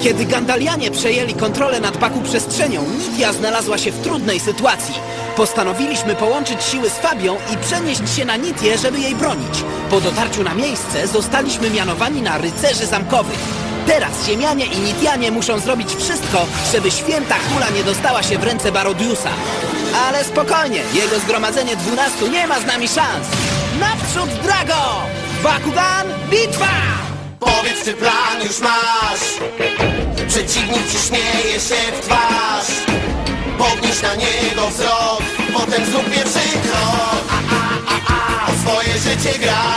Kiedy Gandalianie przejęli kontrolę nad Baku przestrzenią, Nidia znalazła się w trudnej sytuacji. Postanowiliśmy połączyć siły z Fabią i przenieść się na Nitię, żeby jej bronić. Po dotarciu na miejsce zostaliśmy mianowani na rycerzy zamkowych. Teraz Ziemianie i Nitianie muszą zrobić wszystko, żeby święta kula nie dostała się w ręce Barodiusa. Ale spokojnie, jego zgromadzenie dwunastu nie ma z nami szans. Naprzód Drago! Bakugan, bitwa! Powiedz, czy plan już masz Przeciwnik ci śmieje się w twarz Podnieś na niego wzrok Potem zrób pierwszy krok a, a, a, a. O swoje życie grasz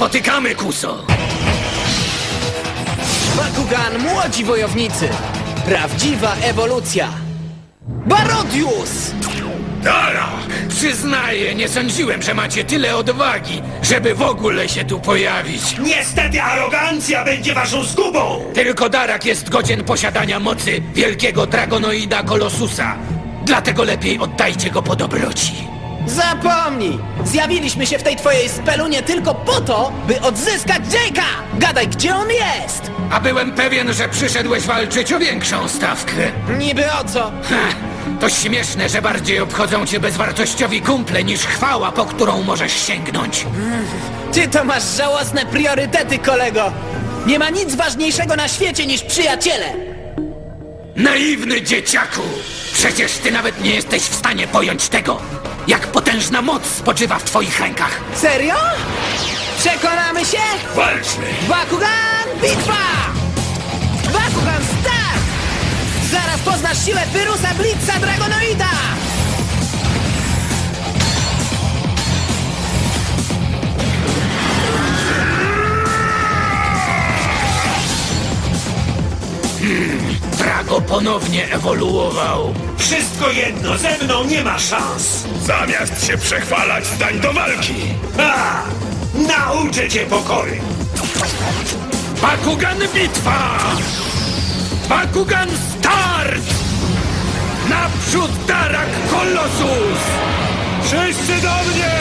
spotykamy, Kuso! Bakugan, młodzi wojownicy! Prawdziwa ewolucja! Barodius! Dara! Przyznaję, nie sądziłem, że macie tyle odwagi, żeby w ogóle się tu pojawić. Niestety arogancja będzie waszą zgubą! Tylko Darak jest godzien posiadania mocy wielkiego dragonoida Kolosusa. Dlatego lepiej oddajcie go po dobroci. Zapomnij! Zjawiliśmy się w tej twojej spelunie tylko po to, by odzyskać Jake'a! Gadaj, gdzie on jest! A byłem pewien, że przyszedłeś walczyć o większą stawkę. Niby o co? Ha, to śmieszne, że bardziej obchodzą cię bezwartościowi kumple niż chwała, po którą możesz sięgnąć. Ty to masz żałosne priorytety, kolego! Nie ma nic ważniejszego na świecie niż przyjaciele! Naiwny dzieciaku! Przecież ty nawet nie jesteś w stanie pojąć tego, jak potężna moc spoczywa w twoich rękach. Serio? Przekonamy się? Walczmy! Bakugan, bitwa! Bakugan, start! Zaraz poznasz siłę Pyrusa Blitza Dragonoida! Drago ponownie ewoluował. Wszystko jedno, ze mną nie ma szans! Zamiast się przechwalać, stań do walki! A! Nauczę cię pokory! Bakugan bitwa! Bakugan start! Naprzód Darak Kolosus! Wszyscy do mnie!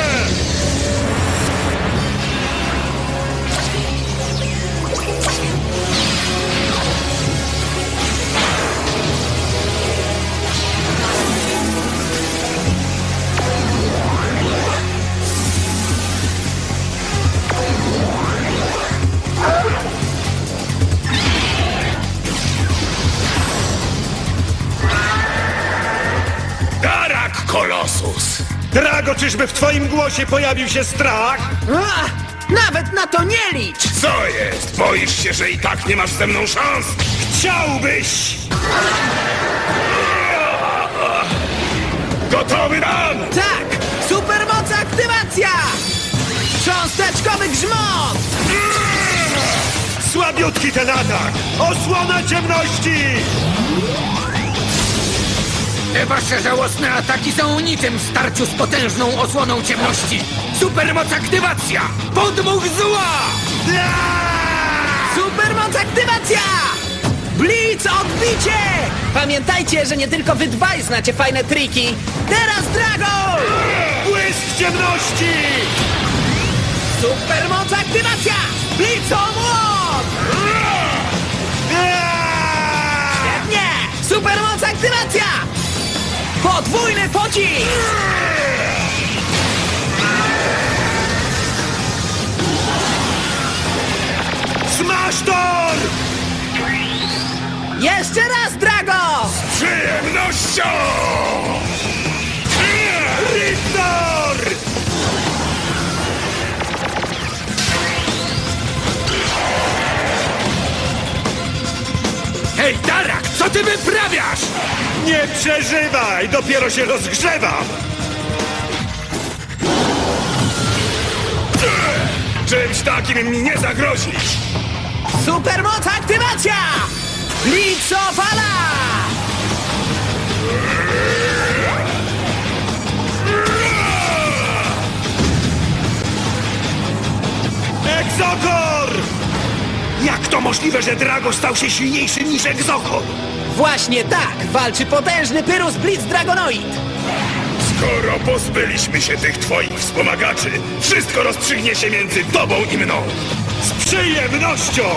Kolosus! Drago, czyżby w twoim głosie pojawił się strach? A, nawet na to nie licz! Co jest? Boisz się, że i tak nie masz ze mną szans? Chciałbyś! Gotowy dan! Tak! Supermoc aktywacja! Cząsteczkowy grzmot! Słabiutki ten atak! Osłona ciemności! Te wasze żałosne ataki są niczym w starciu z potężną osłoną ciemności. Supermoc aktywacja! Podmuch zła! Supermoc aktywacja! Blitz odbicie! Pamiętajcie, że nie tylko wy dwaj znacie fajne triki. Teraz Drago! Błysk ciemności! Supermoc aktywacja! Blitzomłot! Nie! Supermoc aktywacja! Podwójny pocisk! Smash Klasztor! Jeszcze raz, Drago! Z przyjemnością! Riptor! Hej, Darak, co ty wyprawiasz? Nie przeżywaj! Dopiero się rozgrzewam! Czymś takim mi nie zagrozisz! Supermoc aktywacja! Blitzofala! Egzokor! Jak to możliwe, że Drago stał się silniejszy niż Egzokor? Właśnie tak walczy potężny Pyrus Blitz Dragonoid! Skoro pozbyliśmy się tych twoich wspomagaczy, wszystko rozstrzygnie się między tobą i mną! Z przyjemnością!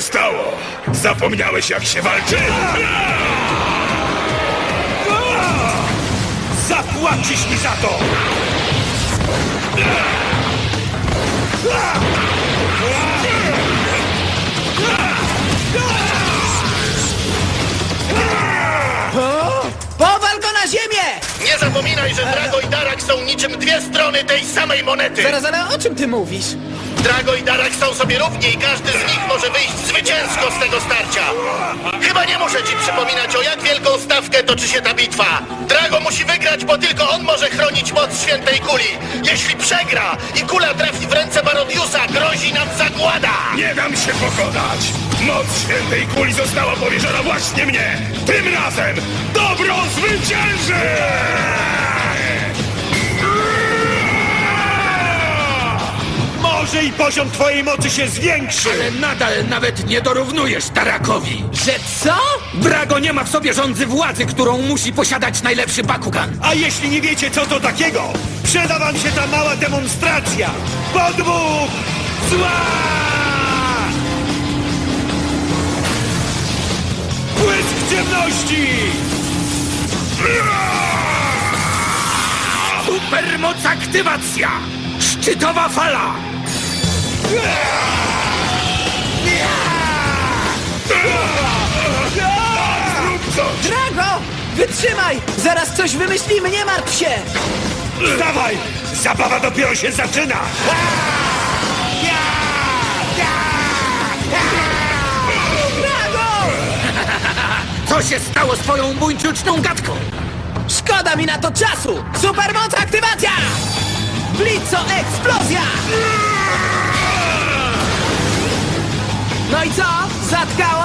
się stało? Zapomniałeś jak się walczy? Zapłacisz mi za to! Powal go na ziemię! Nie zapominaj, że Drago i Darak są niczym dwie strony tej samej monety. Zaraz, ale o czym ty mówisz? Drago i Darak są sobie równi i każdy z nich może wyjść zwycięsko z tego starcia. Chyba nie muszę ci przypominać, o jak wielką stawkę toczy się ta bitwa. Drago musi wygrać, bo tylko on może chronić moc świętej kuli. Jeśli przegra i kula trafi w ręce Barodiusa, grozi nam zagłada. Nie dam się pokonać! Moc świętej kuli została powierzona właśnie mnie! Tym razem dobro zwycięży! Może i poziom twojej mocy się zwiększy! Ale nadal nawet nie dorównujesz Darakowi. Że co? Drago nie ma w sobie rządzy władzy, którą musi posiadać najlepszy Bakugan. A jeśli nie wiecie, co to takiego, przyda wam się ta mała demonstracja! Podmuch zła! Błysk ciemności! Supermoc aktywacja! Szczytowa fala! Drago! Wytrzymaj! Zaraz coś wymyślimy, nie martw się! Dawaj! Zabawa dopiero się zaczyna! Drago! Co się stało z twoją buńczuczną gadką? Szkoda mi na to czasu! Supermoc aktywacja! Blitzo eksplozja! No i co? Zatkało?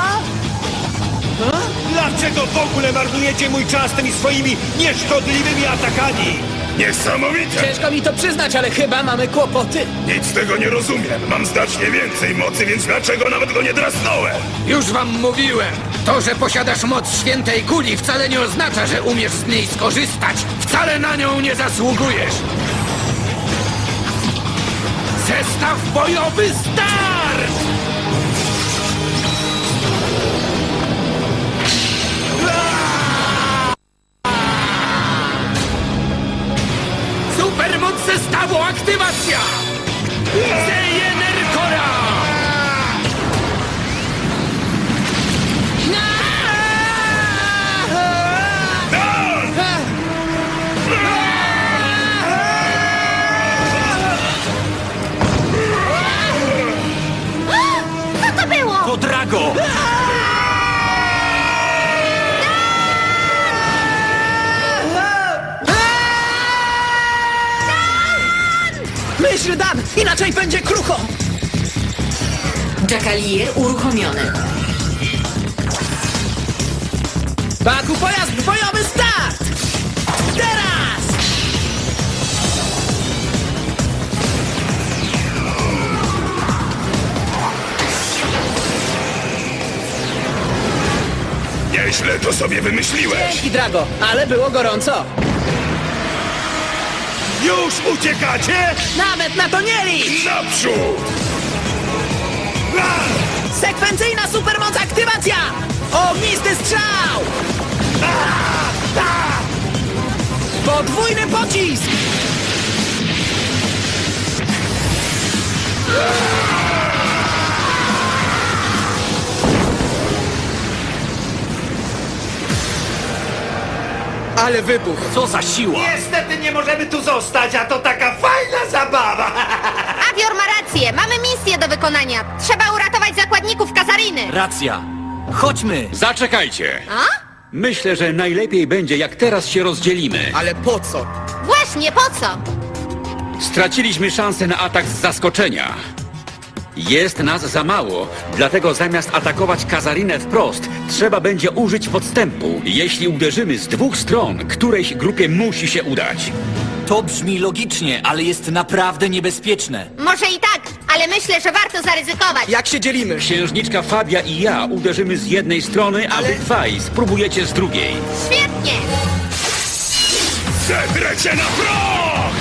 Dlaczego w ogóle marnujecie mój czas tymi swoimi nieszkodliwymi atakami? Niesamowite! Ciężko mi to przyznać, ale chyba mamy kłopoty. Nic z tego nie rozumiem. Mam znacznie więcej mocy, więc dlaczego nawet go nie drasnąłem? Już wam mówiłem. To, że posiadasz moc świętej kuli wcale nie oznacza, że umiesz z niej skorzystać. Wcale na nią nie zasługujesz. Zestaw bojowy start! Inaczej będzie krucho! Jackalier uruchomiony. Baku pojazd bojowy start! Teraz! Nieźle to sobie wymyśliłeś. Dzięki, Drago, ale było gorąco. Już uciekacie? Nawet na to nie licz! Naprzód! Sekwencyjna supermoc aktywacja! Ognisty strzał! Podwójny pocisk! Ale wybuch! Co za siła! Niestety nie możemy tu zostać, a to taka fajna zabawa! Avior ma rację, mamy misję do wykonania. Trzeba uratować zakładników Kazariny. Racja. Chodźmy. Zaczekajcie. A? Myślę, że najlepiej będzie, jak teraz się rozdzielimy. Ale po co? Właśnie, po co? Straciliśmy szansę na atak z zaskoczenia. Jest nas za mało, dlatego zamiast atakować Kazarinę wprost, trzeba będzie użyć podstępu. Jeśli uderzymy z dwóch stron, którejś grupie musi się udać. To brzmi logicznie, ale jest naprawdę niebezpieczne. Może i tak, ale myślę, że warto zaryzykować. Jak się dzielimy? Księżniczka Fabia i ja uderzymy z jednej strony, a wy dwaj spróbujecie z drugiej. Świetnie! Zetrę cię na proch!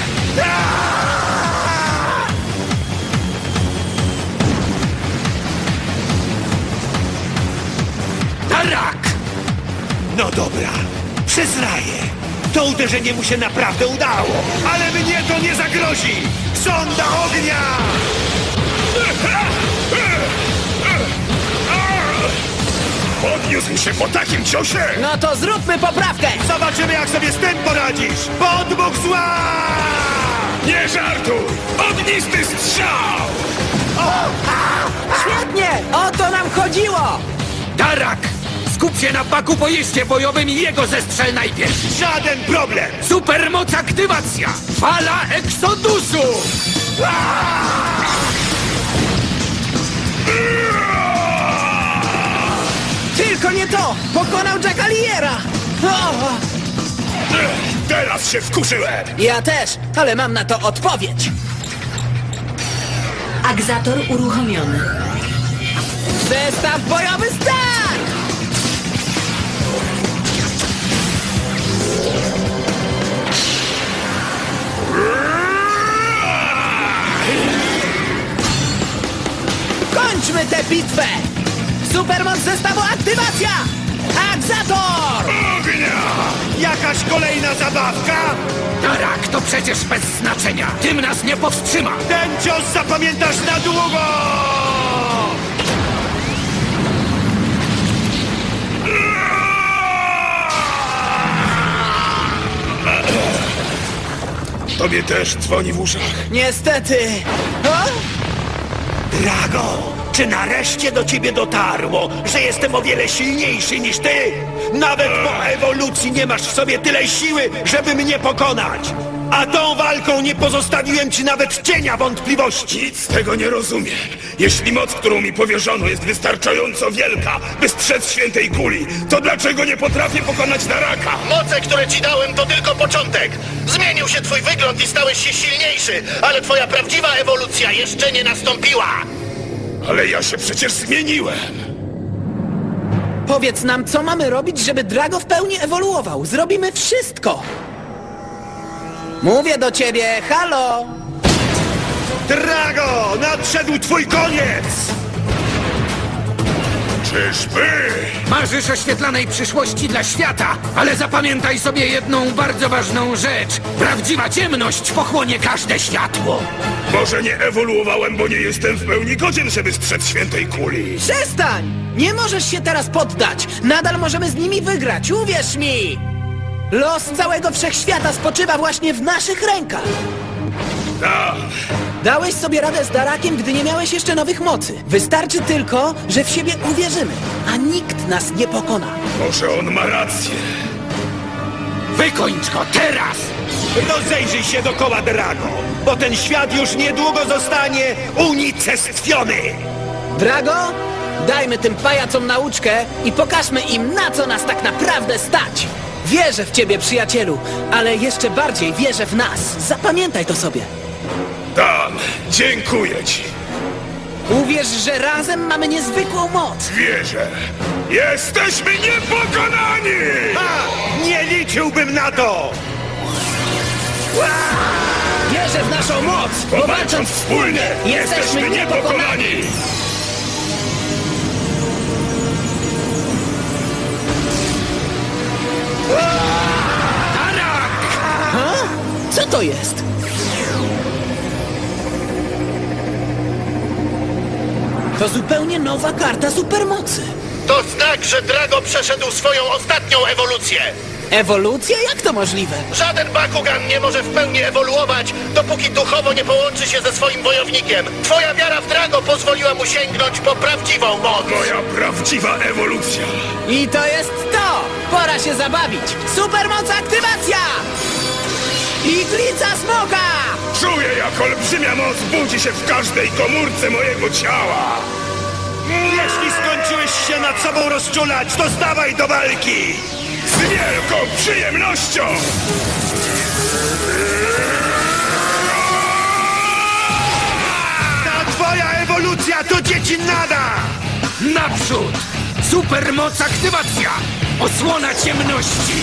Tarak! No dobra, przyznaję. To uderzenie mu się naprawdę udało, ale mnie to nie zagrozi! Sonda ognia! Podniósł się po takim ciosie! No to zróbmy poprawkę! Zobaczymy, jak sobie z tym poradzisz! Podmuch zła! Nie żartuj! Ognisty strzał! Świetnie! O to nam chodziło! Tarak! Skup się na baku po jeździe bojowym i jego zestrzel najpierw! Żaden problem! Supermoc aktywacja! Fala Exodusu! Tylko nie to! Pokonał Jackaliera! Teraz się wkurzyłem! ja też, ale mam na to odpowiedź! Agzator uruchomiony. Zestaw bojowy start! Kończmy tę bitwę! Supermoc zestawu aktywacja! Aksator! Ognia! Jakaś kolejna zabawka? Tarak to przecież bez znaczenia! Tym nas nie powstrzyma! Ten cios zapamiętasz na długo! Tobie też dzwoni w uszach. Niestety! O? Drago, czy nareszcie do ciebie dotarło, że jestem o wiele silniejszy niż ty? Nawet po ewolucji nie masz w sobie tyle siły, żeby mnie pokonać! A tą walką nie pozostawiłem ci nawet cienia wątpliwości! Nic z tego nie rozumiem. Jeśli moc, którą mi powierzono, jest wystarczająco wielka, by strzec świętej kuli, to dlaczego nie potrafię pokonać Naraka? Moce, które ci dałem, to tylko początek. Zmienił się twój wygląd i stałeś się silniejszy, ale twoja prawdziwa ewolucja jeszcze nie nastąpiła. Ale ja się przecież zmieniłem. Powiedz nam, co mamy robić, żeby Drago w pełni ewoluował. Zrobimy wszystko! Mówię do ciebie, halo! Drago, nadszedł twój koniec! Czyżby? Marzysz o świetlanej przyszłości dla świata, ale zapamiętaj sobie jedną bardzo ważną rzecz. Prawdziwa ciemność pochłonie każde światło. Może nie ewoluowałem, bo nie jestem w pełni godzien, żeby strzec świętej kuli. Przestań! Nie możesz się teraz poddać! Nadal możemy z nimi wygrać, uwierz mi! Los całego wszechświata spoczywa właśnie w naszych rękach! Dałeś sobie radę z Darakiem, gdy nie miałeś jeszcze nowych mocy. Wystarczy tylko, że w siebie uwierzymy, a nikt nas nie pokona. może on ma rację. Wykończ go teraz! Rozejrzyj się dokoła, Drago, bo ten świat już niedługo zostanie unicestwiony! Drago, dajmy tym pajacom nauczkę i pokażmy im, na co nas tak naprawdę stać. Wierzę w ciebie, przyjacielu, ale jeszcze bardziej wierzę w nas. Zapamiętaj to sobie. Dan, dziękuję ci. Uwierz, że razem mamy niezwykłą moc. Wierzę. Jesteśmy niepokonani! A, nie liczyłbym na to! Ła! Wierzę w naszą moc, Bo walcząc wspólnie, jesteśmy niepokonani! Co to jest? To zupełnie nowa karta supermocy. To znak, że Drago przeszedł swoją ostatnią ewolucję. Ewolucja? Jak to możliwe? Żaden Bakugan nie może w pełni ewoluować, dopóki duchowo nie połączy się ze swoim wojownikiem. Twoja wiara w Drago pozwoliła mu sięgnąć po prawdziwą moc. Moja prawdziwa ewolucja! I to jest to! Pora się zabawić! Supermoc aktywacja! Iglica smoka! Czuję, jak olbrzymia moc budzi się w każdej komórce mojego ciała! Jeśli skończyłeś się nad sobą rozczulać, to stawaj do walki! Z wielką przyjemnością! Ta twoja ewolucja to dzieci nada! Naprzód! Supermoc aktywacja! Osłona ciemności!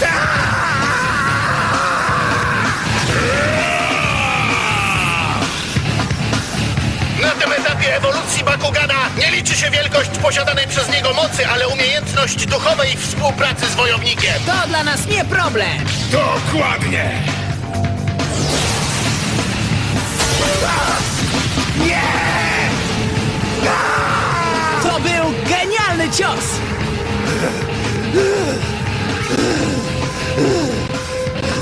etapie ewolucji Bakugana nie liczy się wielkość posiadanej przez niego mocy, ale umiejętność duchowej współpracy z wojownikiem. To dla nas nie problem! Dokładnie! To był genialny cios!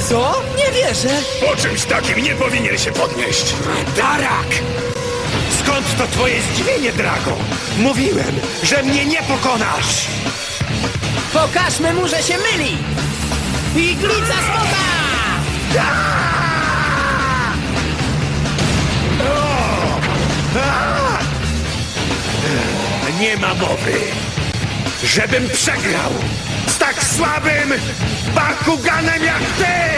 Co? Nie wierzę! Po czymś takim nie powinien się podnieść! Darak! To twoje zdziwienie, Drago? Mówiłem, że mnie nie pokonasz! Pokażmy mu, że się myli! Iglica smoka! Nie ma mowy, żebym przegrał z tak słabym Bakuganem jak ty!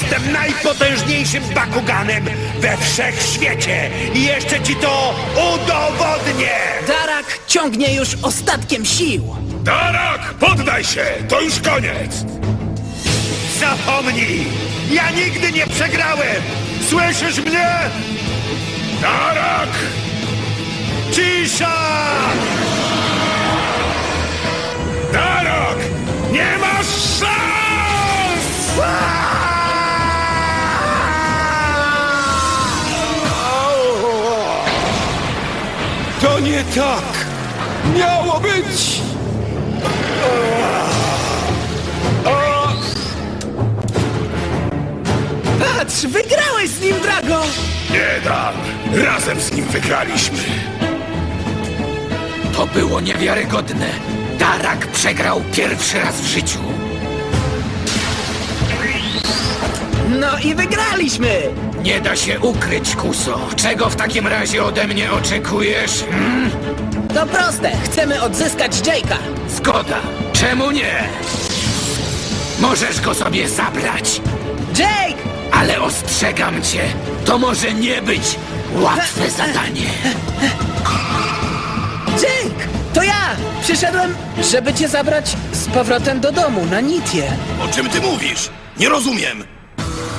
Jestem najpotężniejszym Bakuganem we wszechświecie i jeszcze ci to udowodnię! Darak ciągnie już ostatkiem sił! Darak, poddaj się! To już koniec! Zapomnij! Ja nigdy nie przegrałem! Słyszysz mnie? Darak! Cisza! Darak! Nie masz szans! Nie tak! Miało być! Patrz, wygrałeś z nim, Drago! Nie dam! Razem z nim wygraliśmy! To było niewiarygodne. Darak przegrał pierwszy raz w życiu. No i wygraliśmy! Nie da się ukryć, Kuso. Czego w takim razie ode mnie oczekujesz? Hmm? To proste, chcemy odzyskać Jake'a. Zgoda. Czemu nie? Możesz go sobie zabrać, Jake! ale ostrzegam cię, to może nie być łatwe zadanie. Jake! To ja! Przyszedłem, żeby cię zabrać z powrotem do domu, na Nitię. O czym ty mówisz? Nie rozumiem.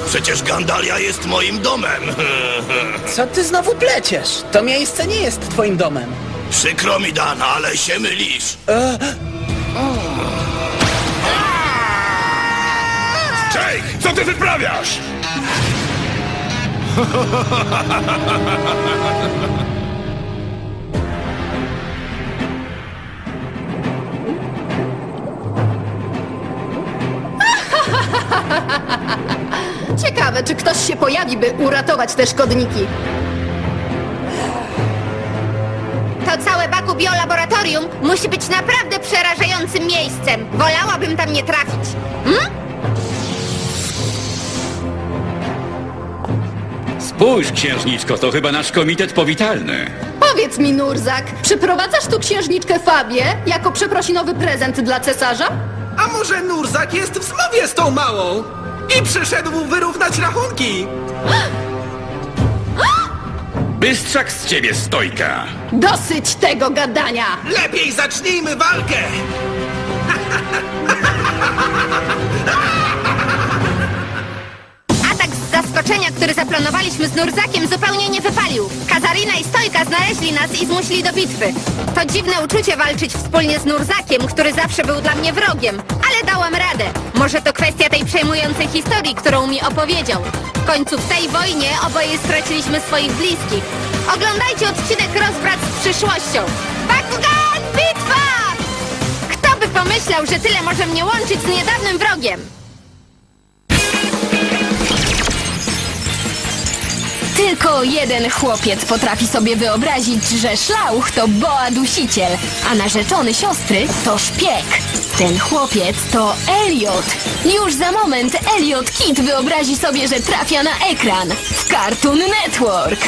Przecież Gandalia jest moim domem. Co ty znowu pleciesz? To miejsce nie jest twoim domem. Przykro mi, Dan, ale się mylisz. Jake, co ty wyprawiasz? Ciekawe, czy ktoś się pojawi, by uratować te szkodniki. To całe Baku Biolaboratorium musi być naprawdę przerażającym miejscem. Wolałabym tam nie trafić. Spójrz, księżniczko, to chyba nasz komitet powitalny. Powiedz mi, Nurzak, przyprowadzasz tu księżniczkę Fabię jako przeprosinowy prezent dla cesarza? A może Nurzak jest w zmowie z tą małą? I przyszedł wyrównać rachunki! Bystrzak z ciebie stojka. Dosyć tego gadania! Lepiej zacznijmy walkę! stronowaliśmy z Nurzakiem, zupełnie nie wypalił. Kazarina i Stojka znaleźli nas i zmusili do bitwy. To dziwne uczucie walczyć wspólnie z Nurzakiem, który zawsze był dla mnie wrogiem. Ale dałam radę. Może to kwestia tej przejmującej historii, którą mi opowiedział. W końcu w tej wojnie oboje straciliśmy swoich bliskich. Oglądajcie odcinek Rozbrat z przyszłością. Bakugan, bitwa! Kto by pomyślał, że tyle może mnie łączyć z niedawnym wrogiem? Tylko jeden chłopiec potrafi sobie wyobrazić, że szlauch to boa dusiciel, a narzeczony siostry to szpieg. Ten chłopiec to Elliot. Już za moment Elliot Kid wyobrazi sobie, że trafia na ekran w Cartoon Network.